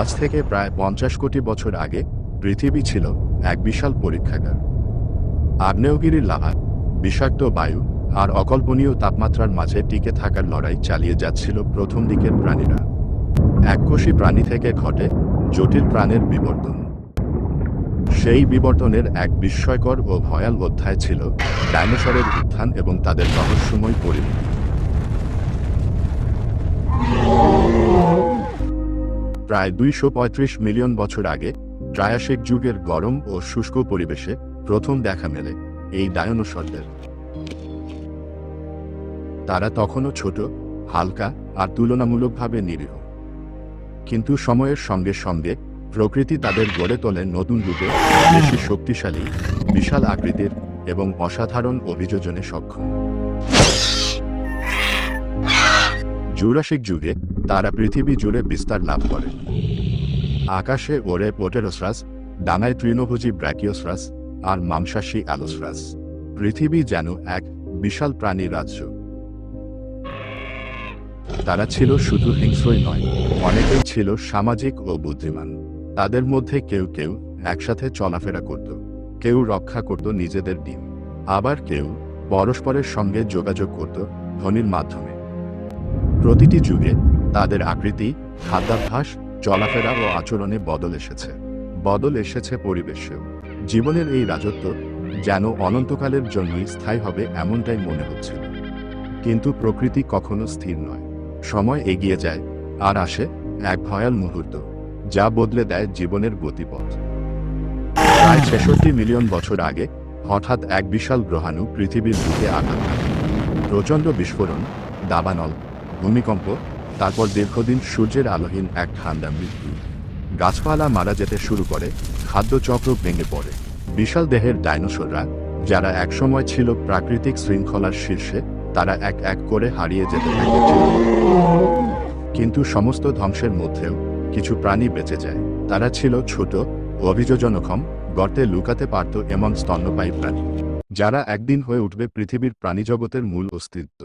আজ থেকে প্রায় পঞ্চাশ কোটি বছর আগে পৃথিবী ছিল এক বিশাল পরীক্ষাগার। আগ্নেয়গিরির লাভা বিষাক্ত বায়ু আর অকল্পনীয় তাপমাত্রার মাঝে টিকে থাকার লড়াই চালিয়ে যাচ্ছিল প্রথম দিকের প্রাণীরা। এককোষী প্রাণী থেকে ঘটে জটিল প্রাণের বিবর্তন। সেই বিবর্তনের এক বিস্ময়কর ও ভয়াল অধ্যায় ছিল ডাইনোসরের উত্থান এবং তাদের রহস্যময় পরিণতি। প্রায় দুইশো পঁয়ত্রিশ মিলিয়ন বছর আগে ট্রায়াসিক যুগের গরম ও শুষ্ক পরিবেশে প্রথম দেখা মেলে এই ডায়নোসরদের। তারা তখনও ছোট, হালকা আর তুলনামূলকভাবে নিরীহ। কিন্তু সময়ের সঙ্গে সঙ্গে প্রকৃতি তাদের গড়ে তোলে নতুন রূপে বেশি শক্তিশালী, বিশাল আকৃতির এবং অসাধারণ অভিযোজনে সক্ষম। জুরাসিক যুগে তারা পৃথিবী জুড়ে বিস্তার লাভ করে। আকাশে ওড়ে পোটেরোসরাস, ডানায় তৃণভোজী ব্র্যাকিওসরাস আর মাংসাশী অ্যালোসরাস। পৃথিবী যেন এক বিশাল প্রাণী রাজ্য। তারা ছিল শুধু হিংস্রই নয়, অনেকেই ছিল সামাজিক ও বুদ্ধিমান। তাদের মধ্যে কেউ কেউ একসাথে চলাফেরা করত, কেউ রক্ষা করত নিজেদের ডিম। আবার কেউ পরস্পরের সঙ্গে যোগাযোগ করত ধ্বনির মাধ্যমে। প্রতিটি যুগে তাদের আকৃতি, খাদ্যাভ্যাস, চলাফেরা ও আচরণে বদল এসেছে। বদল এসেছে পরিবেশেও। জীবনের এই রাজত্ব যেন অনন্তকালের জন্যই স্থায়ী হবে এমনটাই মনে হচ্ছিল। কিন্তু প্রকৃতি কখনো স্থির নয়। সময় এগিয়ে যায় আর আসে এক ভয়াল মুহূর্ত, যা বদলে দেয় জীবনের গতিপথ। প্রায় ছেষট্টি মিলিয়ন বছর আগে হঠাৎ এক বিশাল গ্রহাণু পৃথিবীর বুকে আঘাত প্রচণ্ড বিস্ফোরণ, দাবানল ভূমিকম্প, তারপর দীর্ঘদিন সূর্যের আলোহীন এক ঠান্ডা মৃত্যু। গাছপালা মারা যেতে শুরু করে খাদ্যচক্র ভেঙে পড়ে। বিশাল দেহের ডাইনোসররা, যারা একসময় ছিল প্রাকৃতিক শৃঙ্খলার শীর্ষে, তারা এক এক করে হারিয়ে যেতে থাকে কিন্তু সমস্ত ধ্বংসের মধ্যেও কিছু প্রাণী বেঁচে যায়। তারা ছিল ছোট, অভিযোজনক্ষম, গর্তে লুকাতে পারত এমন স্তন্যপায়ী প্রাণী, যারা একদিন হয়ে উঠবে পৃথিবীর প্রাণীজগতের মূল অস্তিত্ব।